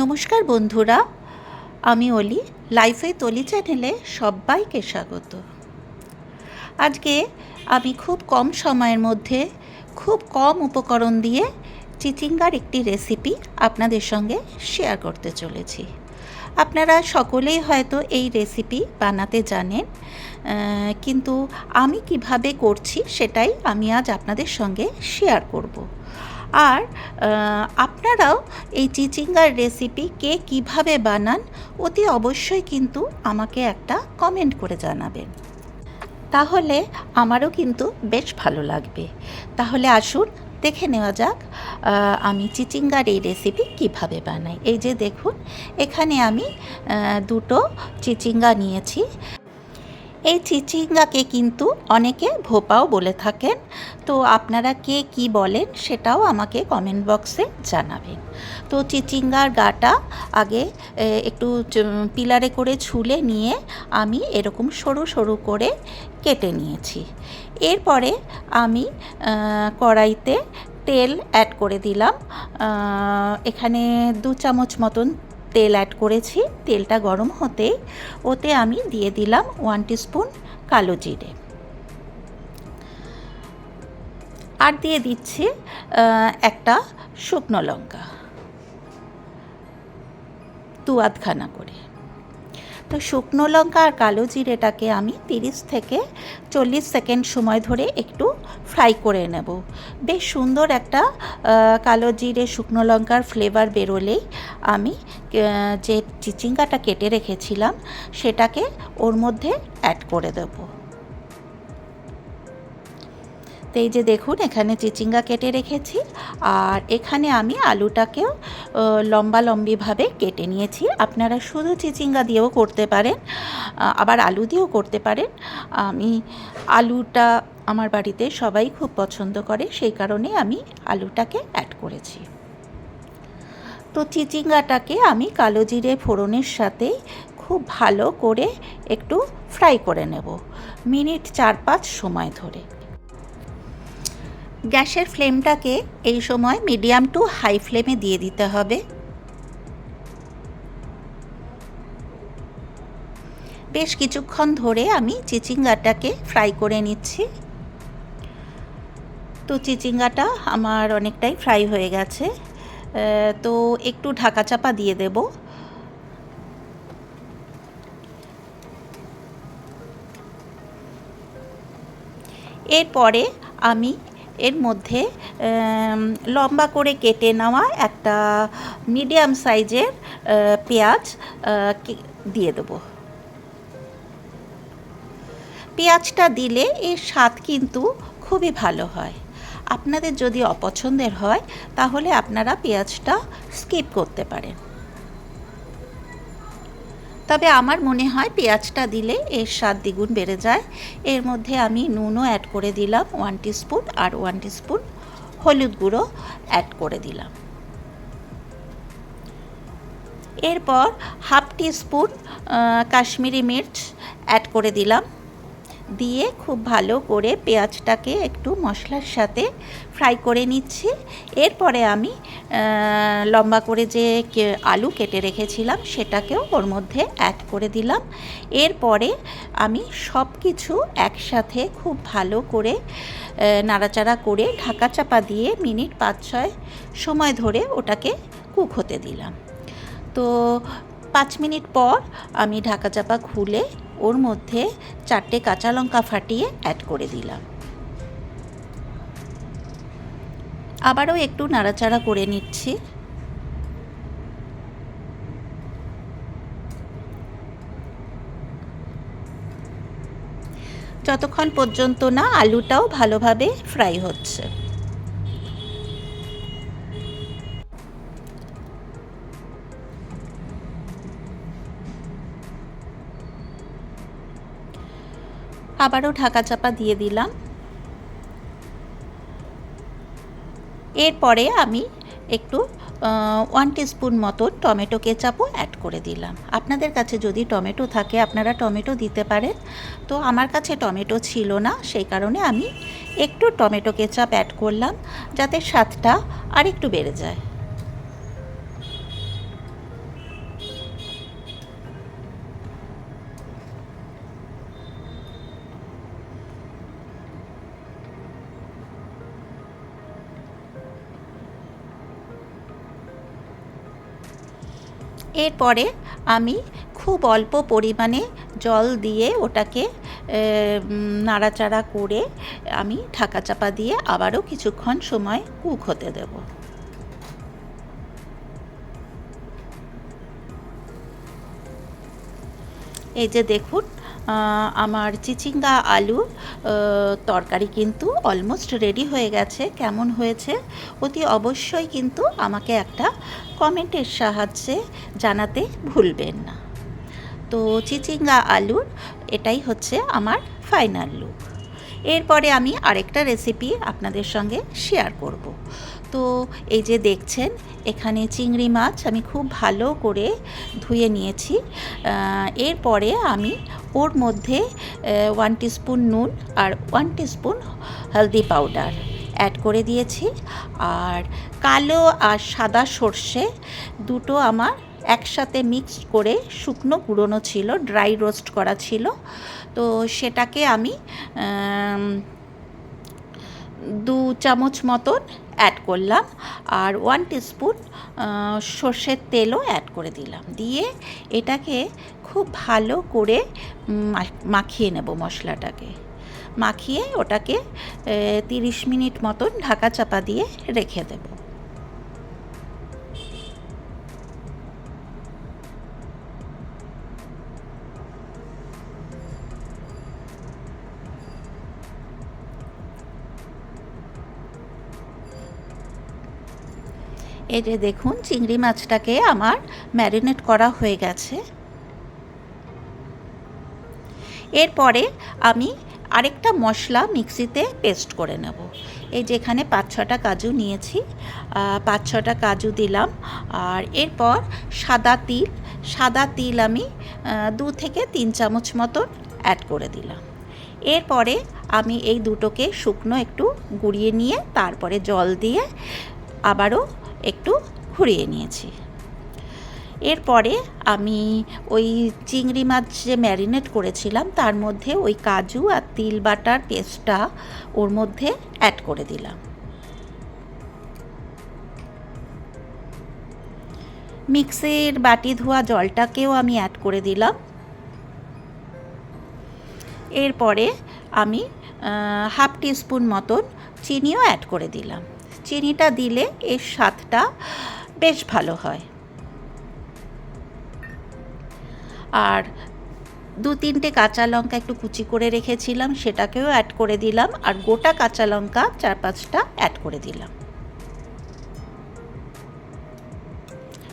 নমস্কার বন্ধুরা, আমি অলি, লাইফে তলি চ্যানেলে সবাইকে স্বাগত। আজকে আমি খুব কম সময়ের মধ্যে, খুব কম উপকরণ দিয়ে চিচিঙ্গার একটি রেসিপি আপনাদের সঙ্গে শেয়ার করতে চলেছি। আপনারা সকলেই হয়তো এই রেসিপি বানাতে জানেন কিন্তু আমি কীভাবে করছি সেটাই আমি আজ আপনাদের সঙ্গে শেয়ার করব। আর আপনারাও এই চিচিঙ্গার রেসিপি কে কীভাবে বানান, অতি অবশ্যই কিন্তু আমাকে একটা কমেন্ট করে জানাবেন। তাহলে আমারও কিন্তু বেশ ভালো লাগবে। তাহলে আসুন, দেখে নেওয়া যাক আমি চিচিঙ্গার এই রেসিপি কীভাবে বানাই। এই যে দেখুন, এখানে আমি দুটো চিচিঙ্গা নিয়েছি। এই চিচিঙ্গাকে কিন্তু অনেকে ভোপাও বলে থাকেন। তো আপনারা কে কি বলেন সেটাও আমাকে কমেন্ট বক্সে জানাবেন। তো চিচিঙ্গার গাটা আগে একটু পিলারে করে ছুলে নিয়ে আমি এরকম সরু সরু করে কেটে নিয়েছি। এরপরে আমি কড়াইতে তেল অ্যাড করে দিলাম। এখানে দু চামচ মতন তেল অ্যাড করেছি। তেলটা গরম হতে, ওতে আমি দিয়ে দিলাম ওয়ান স্পুন কালো জিরে। আর দিয়ে দিচ্ছি একটা শুকনো লঙ্কা। দু আধখানা করে। তো শুকনো লঙ্কা আর কালো জিরেটাকে আমি তিরিশ থেকে চল্লিশ সেকেন্ড সময় ধরে একটু ফ্রাই করে নেব। বেশ সুন্দর একটা কালো জিরে, শুকনো লঙ্কার ফ্লেভার বেরোলেই আমি যে চিচিঙ্গাটা কেটে রেখেছিলাম, সেটাকে ওর মধ্যে অ্যাড করে দেবো। তো এই যে দেখুন, এখানে চিচিঙ্গা কেটে রেখেছি, আর এখানে আমি আলুটাকেও লম্বা লম্বিভাবে কেটে নিয়েছি। আপনারা শুধু চিচিঙ্গা দিয়েও করতে পারেন আবার আলু দিয়েও করতে পারেন। আমি আলুটা আমার বাড়িতে সবাই খুব পছন্দ করে, সেই কারণে আমি আলুটাকে অ্যাড করেছি। তো চিচিঙ্গাটাকে আমি কালো জিরে ফোড়নের সাথে খুব ভালো করে একটু ফ্রাই করে নেব, মিনিট চার পাঁচ সময় ধরে। গ্যাসের ফ্লেমটাকে এই সময় মিডিয়াম টু হাই ফ্লেমে দিয়ে দিতে হবে। বেশ কিছুক্ষণ ধরে আমি চিচিঙ্গাটাকে ফ্রাই করে নিচ্ছি। তো চিচিঙ্গাটা আমার অনেকটাই ফ্রাই হয়ে গেছে। তো একটু ঢাকা চাপা দিয়ে দেব। এরপরে আমি এর মধ্যে লম্বা করে কেটে নেওয়া একটা মিডিয়াম সাইজের পেঁয়াজ দিয়ে দেবো। পেঁয়াজটা দিলে এর স্বাদ কিন্তু খুবই ভালো হয়। আপনাদের যদি অপছন্দের হয়, তাহলে আপনারা পেঁয়াজটা স্কিপ করতে পারেন। তবে আমার মনে হয় পেঁয়াজটা দিলে এর স্বাদ দ্বিগুণ বেড়ে যায়। এর মধ্যে আমি নুনও অ্যাড করে দিলাম ওয়ান স্পুন আর ওয়ান স্পুন হলুদ গুঁড়ো অ্যাড করে দিলাম। এরপর হাফ স্পুন কাশ্মীরি মির্চ অ্যাড করে দিলাম। দিয়ে খুব ভালো করে পেঁয়াজটাকে একটু মশলার সাথে ফ্রাই করে নিচ্ছি। এরপরে আমি লম্বা করে যে আলু কেটে রেখেছিলাম সেটাকেও ওর মধ্যে অ্যাড করে দিলাম। এরপরে আমি সব কিছু একসাথে খুব ভালো করে নাড়াচাড়া করে ঢাকা চাপা দিয়ে মিনিট পাঁচ ছয় সময় ধরে ওটাকে কুক হতে দিলাম। তো পাঁচ মিনিট পর আমি ঢাকা চাপা খুলে ওর মধ্যে চারটে কাঁচা লঙ্কা ফাটিয়ে অ্যাড করে দিলাম। আবারও একটু নাড়াচাড়া করে নিচ্ছি। যতক্ষণ পর্যন্ত না আলুটাও ভালোভাবে ফ্রাই হচ্ছে। আবারও ঢাকা চাপা দিয়ে দিলাম। এরপরে আমি একটু ওয়ান স্পুন মতন টমেটো কেচাপও অ্যাড করে দিলাম। আপনাদের কাছে যদি টমেটো থাকে, আপনারা টমেটো দিতে পারেন। তো আমার কাছে টমেটো ছিল না, সেই কারণে আমি একটু টমেটো কেচাপ অ্যাড করলাম, যাতে স্বাদটা আরেকটু বেড়ে যায়। এরপরে আমি খুব অল্প পরিমাণে জল দিয়ে ওটাকে নাড়াচাড়া করে আমি ঢাকা চাপা দিয়ে আবারও কিছুক্ষণ সময় কুক হতে দেবো। এই যে দেখুন আমার চিচিঙ্গা আলু তরকারি কিন্তু অলমোস্ট রেডি হয়ে গেছে। কেমন হয়েছে? অতি অবশ্যই কিন্তু আমাকে একটা কমেন্টের সাহায্যে জানাতে ভুলবেন না। তো চিচিঙ্গা আলুর, এটাই হচ্ছে আমার ফাইনাল লুক এরপরে আমি আরেকটা রেসিপি আপনাদের সঙ্গে শেয়ার করব। তো এই যে দেখছেন, এখানে চিংড়ি মাছ আমি খুব ভালো করে ধুয়ে নিয়েছি। এরপরে আমি ওর মধ্যে ওয়ান টিস্পুন নুন আর ওয়ান টিস্পুন হলদি পাউডার অ্যাড করে দিয়েছি। আর কালো আর সাদা সর্ষে দুটো আমার একসাথে মিক্স করে শুকনো কুড়োনো ছিল ড্রাই রোস্ট করা ছিল। তো সেটাকে আমি দু চামচ মতন অ্যাড করলাম আর ওয়ান টিস্পুন সর্ষের তেলও অ্যাড করে দিলাম। দিয়ে এটাকে খুব ভালো করে মাখিয়ে নেব মশলাটাকে। মাখিয়ে ওটাকে তিরিশ মিনিট মতন ঢাকা চাপা দিয়ে রেখে দেবো। এই যে দেখুন, চিংড়ি মাছটাকে আমার ম্যারিনেট করা হয়ে গেছে। এরপরে আমি আরেকটা মশলা মিক্সিতে পেস্ট করে নেব। এই যেখানে পাঁচ ছটা কাজু নিয়েছি। পাঁচ ছটা কাজু দিলাম। আর এরপর সাদা তিল সাদা তিল আমি দু থেকে তিন চামচ মতন অ্যাড করে দিলাম। এরপরে আমি এই দুটোকে শুকনো একটু গুঁড়িয়ে নিয়ে, তারপরে জল দিয়ে আবারও একটু ঘুরিয়ে নিয়েছি। এরপরে আমি ওই চিংড়ি মাছ যে ম্যারিনেট করেছিলাম, তার মধ্যে ওই কাজু আর তিল বাটার পেস্টটা ওর মধ্যে অ্যাড করে দিলাম। মিক্সির বাটি ধোয়া জলটাকেও আমি অ্যাড করে দিলাম। এরপরে আমি হাফ টিস্পুন মতন চিনিও অ্যাড করে দিলাম। চিনিটা দিলে এর স্বাদটা বেশ ভালো হয়। আর দু তিনটে কাঁচা লঙ্কা একটু কুচি করে রেখেছিলাম, সেটাকেও অ্যাড করে দিলাম আর গোটা কাঁচা লঙ্কা চার পাঁচটা অ্যাড করে দিলাম।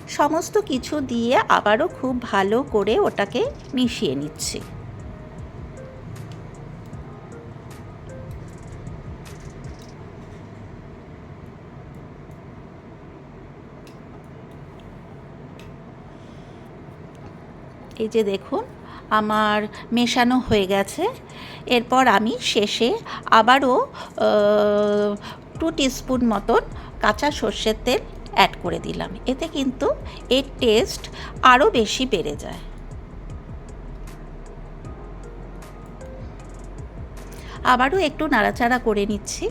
সমস্ত কিছু দিয়ে আবারও খুব ভালো করে ওটাকে মিশিয়ে নিচ্ছি। এই যে দেখুন, আমার মেশানো হয়ে গেছে। এরপর আমি শেষে আবারও টু টিস্পুন মতন কাঁচা সর্ষের তেল অ্যাড করে দিলাম। এতে কিন্তু এর টেস্ট আরও বেশি বেড়ে যায়। আবারও একটু নাড়াচাড়া করে নিচ্ছি।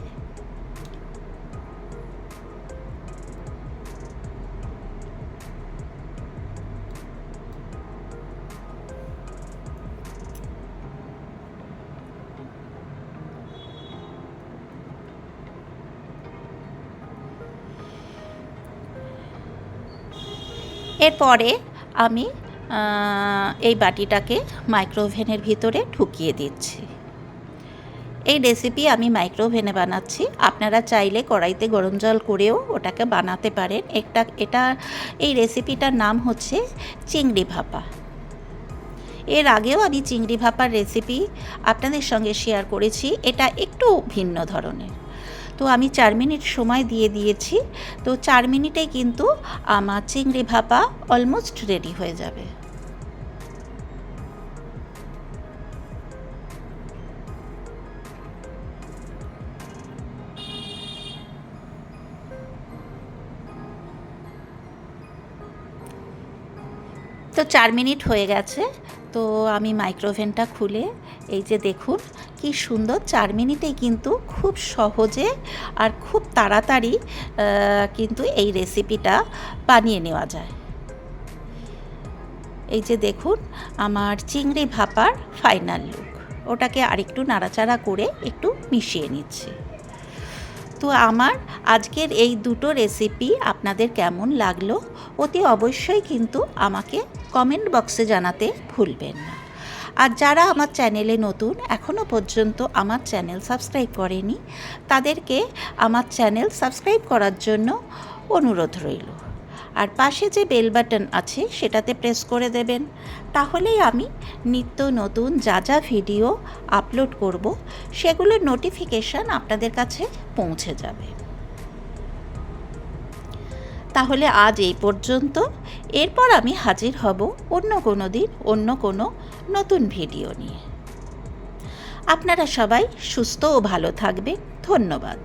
এরপরে আমি এই বাটিটাকে মাইক্রোওভেনের ভিতরে ঢুকিয়ে দিচ্ছি। এই রেসিপি আমি মাইক্রোওভেনে বানাচ্ছি। আপনারা চাইলে কড়াইতে গরম জল করেও ওটাকে বানাতে পারেন। একটা, এটা, এই রেসিপিটার নাম হচ্ছে চিংড়ি ভাপা। এর আগেও আমি চিংড়ি ভাপার রেসিপি আপনাদের সঙ্গে শেয়ার করেছি। এটা একটু ভিন্ন ধরনের। তো আমি চার মিনিট সময় দিয়ে দিয়েছি। তো চার মিনিটে কিন্তু আমার চিংড়ি ভাপা অলমোস্ট রেডি হয়ে যাবে। তো চার মিনিট হয়ে গেছে। তো আমি মাইক্রোওভেনটা খুলে, এই যে দেখুন কি সুন্দর। চার মিনিটেই কিন্তু খুব সহজে আর খুব তাড়াতাড়ি কিন্তু এই রেসিপিটা বানিয়ে নেওয়া যায়। এই যে দেখুন, আমার চিংড়ি ভাপার ফাইনাল লুক ওটাকে আরেকটু নাড়াচাড়া করে একটু মিশিয়ে নিচ্ছে। তো আমার আজকের এই দুটো রেসিপি আপনাদের কেমন লাগল, অতি অবশ্যই কিন্তু আমাকে কমেন্ট বক্সে জানাতে ভুলবেন না। আর যারা আমার চ্যানেলে নতুন এখনও পর্যন্ত আমার চ্যানেল সাবস্ক্রাইব করেনি, তাদেরকে আমার চ্যানেল সাবস্ক্রাইব করার জন্য অনুরোধ রইল। আর পাশে যে বেল বাটন আছে, সেটাতে প্রেস করে দেবেন। তাহলেই আমি নিত্য নতুন যা যা ভিডিও আপলোড করব, সেগুলোর নোটিফিকেশান আপনাদের কাছে পৌঁছে যাবে। তাহলে আজ এই পর্যন্ত। এরপর আমি হাজির হব অন্য কোনো দিন, অন্য কোনো নতুন ভিডিও নিয়ে। আপনারা সবাই সুস্থ ও ভালো থাকবে ধন্যবাদ।